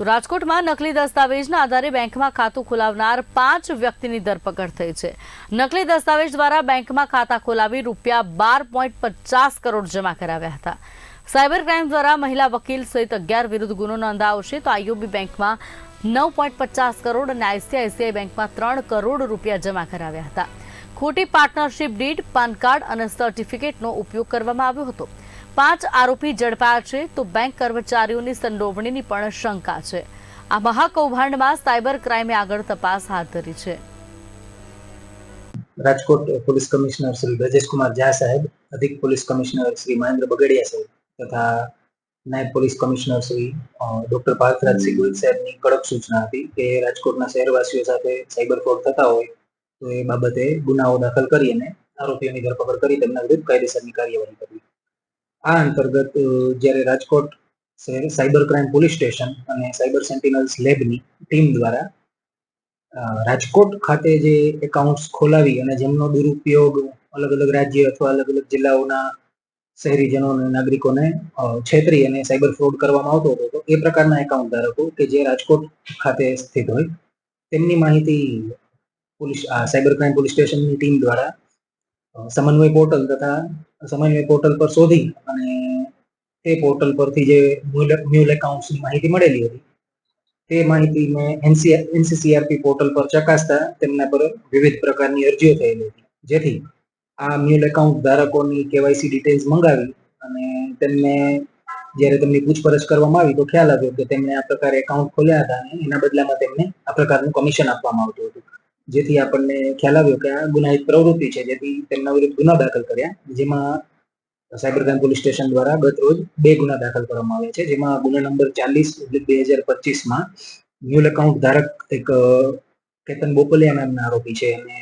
તો રાજકોટમાં નકલી દસ્તાવેજના આધારે બેંકમાં ખાતું ખોલાવનાર પાંચ વ્યક્તિની ધરપકડ થઈ છે. નકલી દસ્તાવેજ દ્વારા બેંકમાં ખાતા ખોલાવી રૂપિયા બાર પચાસ કરોડ જમા કરાવ્યા હતા. સાયબર ક્રાઇમ દ્વારા મહિલા વકીલ સહિત અગિયાર વિરુદ્ધ ગુનો નોંધાવશે તો આઈઓબી બેંકમાં નવ પચાસ કરોડ અને આઈસીઆઈસીઆઈ બેંકમાં ત્રણ કરોડ રૂપિયા જમા કરાવ્યા હતા. ખોટી પાર્ટનરશીપ ડીડ, પાન કાર્ડ અને સર્ટિફિકેટનો ઉપયોગ કરવામાં આવ્યો હતો. પાંચ આરોપી ઝડપાયા છે તો બેંક કર્મચારીઓની સંડોવણીની પણ શંકા છે. આ મહાકૌભાંડમાં સાયબર ક્રાઇમે આગળ તપાસ હાથ ધરી છે. રાજકોટ પોલીસ કમિશનર શ્રી બ્રજેશકુમાર ઝા સાહેબ, અધિક પોલીસ કમિશનર શ્રી મહેન્દ્ર બગડિયા સાહેબ તથા નાયબ police commissioner Shri doctor Parthrajsinh Gohil સાહેબની કડક સૂચના હતી કે રાજકોટના શહેરવાસીઓ સાથે સાયબર ફ્રોડ થતા હોય તો એ બાબતે ગુનાઓ દાખલ કરી અને આરોપીઓની ધરપકડ કરી તેમના વિરુદ્ધ કાયદેસરની કાર્યવાહી કરવી. આ અંતર્ગત જ્યારે રાજકોટ શહેર સાયબર ક્રાઇમ પોલીસ સ્ટેશન અને સાયબર સેન્ટિનલ્સ લેબની ટીમ દ્વારા રાજકોટ ખાતે જે એકાઉન્ટ્સ ખોલાવી અને જેમનો દુરુપયોગ અલગ અલગ રાજ્ય અથવા અલગ અલગ જિલ્લાઓના શહેરીજનો અને નાગરિકોને છેતરી અને સાયબર ફ્રોડ કરવામાં આવતો હતો, તો એ પ્રકારના એકાઉન્ટ ધારકો કે જે રાજકોટ ખાતે સ્થિત હોય, તેમની માહિતી પોલીસ સાયબર ક્રાઇમ પોલીસ સ્ટેશનની ટીમ દ્વારા સમન્વય પોર્ટલ તથા સમન્વય પોર્ટલ પર શોધી અને તે પોર્ટલ પરથી જે મ્યુલ એકાઉન્ટ્સની માહિતી મળેલી હતી, તે માહિતી મેં એનસીસીઆરપી પોર્ટલ પર ચકાસતા તેમના પર વિવિધ પ્રકારની અરજીઓ થયેલી હતી. જેથી આ મ્યુલ એકાઉન્ટ ધારકોની કેવાયસી ડિટેલ્સ મંગાવી અને તેમને જ્યારે તેમની પૂછપરછ કરવામાં આવી તો ખ્યાલ આવ્યો કે તેમણે આ પ્રકારે એકાઉન્ટ ખોલ્યા હતા અને એના બદલામાં તેમને આ પ્રકારનું કમિશન આપવામાં આવતું હતું. જેથી આપણને ખ્યાલ આવ્યો કે આ ગુનાહિત પ્રવૃત્તિ છે, જેથી તેમના વિરુદ્ધ ગુના દાખલ કર્યા, જેમાં સાયબર ક્રાઇમ પોલીસ સ્ટેશન દ્વારા ગત રોજ બે ગુના દાખલ કરવામાં આવ્યા છે, જેમાં ગુના નંબર ચાલીસ બે હજાર પચીસમાં મ્યુલ એકાઉન્ટ ધારક એક કેતન બોપલિયા નામના આરોપી છે, અને